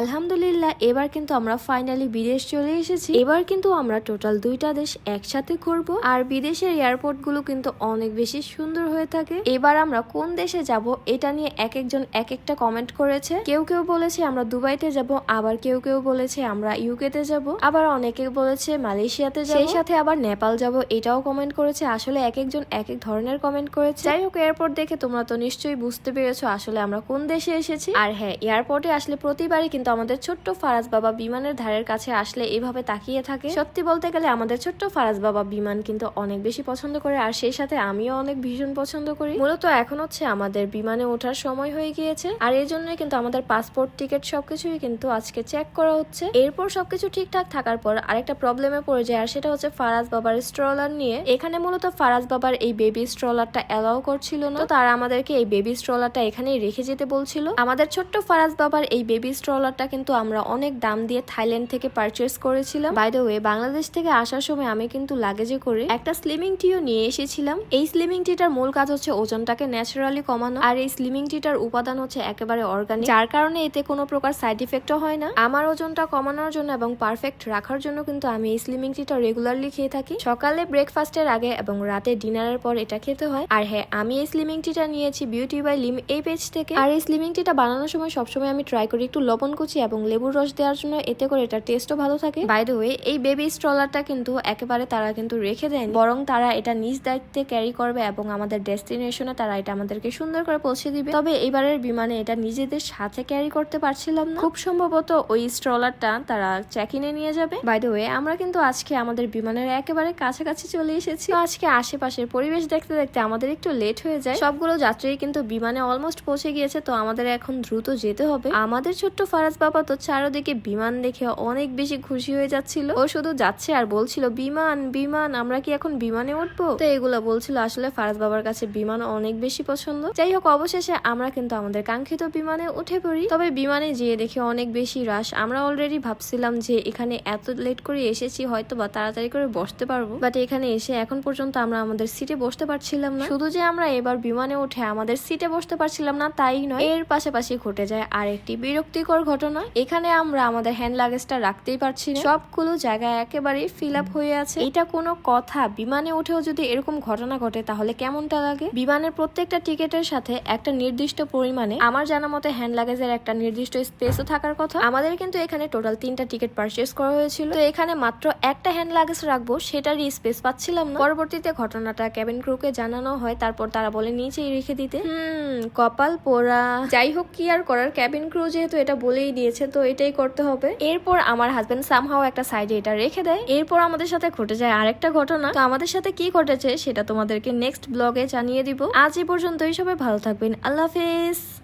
আলহামদুলিল্লাহ, এবার কিন্তু আমরা ফাইনালি বিদেশ চলে এসেছি। এবার কিন্তু আমরা টোটাল দুইটা দেশ একসাথে ঘুরব। আর বিদেশের এয়ারপোর্টগুলো কিন্তু অনেক বেশি সুন্দর হয়ে থাকে। এবার আমরা কোন দেশে যাব, এটা নিয়ে এক একজন এক একটা কমেন্ট করেছে। কেউ কেউ বলেছে আমরা দুবাইতে যাব, আবার কেউ কেউ বলেছে আমরা ইউকে তে যাব। আবার অনেকে বলেছে মালয়েশিয়াতে যাব। সেই সাথে আবার নেপাল যাব, এটাও কমেন্ট করেছে। আসলে এক একজন এক এক ধরনের কমেন্ট করেছে। যাই হোক এয়ারপোর্ট দেখে তোমরা তো নিশ্চয়ই বুঝতে পেরেছ আসলে আমরা কোন দেশে এসেছি। আর হ্যাঁ এয়ারপোর্টে আসলে প্রতিবারই কিন্তু আমাদের ছোট্ট ফারাজ বাবা বিমানের ধারের কাছে আসলে এভাবে তাকিয়ে থাকে। সত্যি বলতে গেলে আমাদের ছোট্ট ফারাজ বাবা বিমান কিন্তু অনেক বেশি পছন্দ করে, আর সেই সাথে আমিও অনেক ভীষণ পছন্দ করি। মূলত এখন হচ্ছে আমাদের বিমানে ওঠার সময় হয়ে গিয়েছে, আর এই জন্য কিন্তু আমাদের পাসপোর্ট, টিকিট সবকিছুই কিন্তু আজকে চেক করা হচ্ছে। এরপর সবকিছু ঠিকঠাক থাকার পর আরেকটা প্রবলেমে পড়ে যায়, আর সেটা হচ্ছে ফারাজ বাবার স্ট্রলার নিয়ে। এখানে মূলত ফারাজ বাবার এই বেবি স্ট্রলারটা অ্যালাউ করছিল না, তো তারা আমাদেরকে এই বেবি স্ট্রলারটা এখানেই রেখে যেতে বলছিল। আমাদের ছোট্ট ফারাজ বাবার এই বেবি স্ট্রলারটা কিন্তু আমরা অনেক দাম দিয়ে থাইল্যান্ড থেকে পারচেস করেছিলাম। বাই দ্য ওয়ে বাংলাদেশ থেকে আসার সময় আমি কিন্তু লাগেজে করে একটা স্লিমিং টিও নিয়ে এসেছিলাম। এই স্লিমিং টিটার মূল কাজ হচ্ছে ওজনটাকে ন্যাচারালি কমানো আর এই স্লিমিং টিটার উপাদান হচ্ছে একেবারে অর্গানিক যার কারণে এতে কোনো প্রকার সাইড ইফেক্টও হয় না। আমার ওজনটা কমানোর জন্য এবং পারফেক্ট রাখার জন্য কিন্তু আমি এই স্লিমিং টিটা রেগুলারলি খেয়ে থাকি। সকালে ব্রেকফাস্টের আগে এবং রাতে ডিনারের পর এটা খেতে হয়। আর হ্যাঁ আমি এই স্লিমিং টিটা নিয়েছি বিউটি বাই লিম এই পেজ থেকে। আর এই স্লিমিং টিটা বানানোর সময় সবসময় আমি ট্রাই করি একটু লবণ কুচি এবং লেবুর রস দেওয়ার জন্য এতে করে এটার টেস্টও ভালো থাকে। বাই ওয়ে এই বেবি স্ট্রলারটা কিন্তু একেবারে তারা কিন্তু রেখে দেন বরং তারা এটা নিজ দায়িত্বে ক্যারি করবে এবং আমাদের ডেস্টিনেশনে তারা এটা আমাদেরকে সুন্দর করে পৌঁছে দিবে। তবে এবারের বিমানে এটা নিজেদের সাথে ক্যারি করতে পারছিলাম না। খুব সম্ভবত ওই স্ট্রলারটা তারা চেক ইনে নিয়ে যাবে। বাই ওয়ে আমরা কিন্তু আজকে আমাদের বিমানের একেবারে কাছাকাছি চলে এসেছি। আজকে আশেপাশের পরিবেশ দেখতে দেখতে আমাদের একটু লেট হয়ে যায়। সবগুলো যাত্রী কিন্তু বিমানে অলমোস্ট পৌঁছে গিয়েছে, তো আমাদের এখন দ্রুত যেতে হবে। আমাদের ছোট্ট ফারাজ বাবা তো চারোদিকে বিমান দেখে অনেক বেশি খুশি হয়ে যাচ্ছিল। ও শুধু যাচ্ছে আর বলছিল, বিমান বিমান, আমরা কি এখন বিমানে উঠবো? তো এগুলো বলছিল, আসলে ফারাজ বাবার কাছে বিমান অনেক বেশি পছন্দ। যাই হোক, অবশেষে আমরা কিন্তু আমাদের কাঙ্ক্ষিত বিমানে উঠে পড়ি। তবে বিমানে যেয়ে দেখে অনেক বেশি রাশ। আমরা অলরেডি ভাবছিলাম যে এখানে এত লেট করে এসেছি হয়তো বা তাড়াতাড়ি করে বসতে পারব। বাট এখানে এসে এখন পর্যন্ত আমরা আমাদের সিটে বসতে পারছিলাম না। শুধু যে আমরা এবার বিমানে উঠে আমাদের সিটে বসতে পারছিলাম না, তাই নয়। এর পাশাপাশি ঘটে যায় আরেকটি বিরক্তিকর ঘটনা। এখানে আমরা আমাদের হ্যান্ড লাগেজটা রাখতেই পারছি না। সবগুলো জায়গায় একেবারে ফিল আপ হয়ে আছে। এটা কোনো কথা। বিমানে উঠেও যদি এরকম ঘটনা ঘটে, তাহলে কেমনটা লাগে? বিমানের প্রত্যেকটা টিকেটের সাথে একটা নির্দিষ্ট পরিমাণে আমার জানা মতে হ্যান্ড লাগেজের একটা নির্দিষ্ট স্পেসও থাকার কথা। আমাদের কিন্তু এখানে টোটাল তিনটা টিকিট পারচেস করা হয়েছিল। তো এখানে মাত্র একটা হ্যান্ড লাগেজ রাখব, সেটারই স্পেস পাচ্ছিলাম না। পরবর্তীতে ঘটনাটা ক্যাবিন ক্রুকে জানানো হয়। তারপর তারা বলে, নিচেই রেখে দিতে। হুম, কপাল পোড়া। যাই হোক, কি আর করার? ক্যাবিন ক্রু যেহেতু এটা বলেই দিয়েছে, তো এটাই করতে হবে। এরপর আমার হাজবেন্ড সামহাও একটা সাইডে এটা রেখে দেয়। এরপর আমাদের সাথে ঘটে যায় আরেকটা ঘটনা। তো আমাদের সাথে কি ঘটেছে, সেটা তোমাদেরকে নেক্সট ব্লগে জানিয়ে দিব। আজ এই পর্যন্তই, সবাই ভালো থাকবেন। আল্লাহ হাফেজ।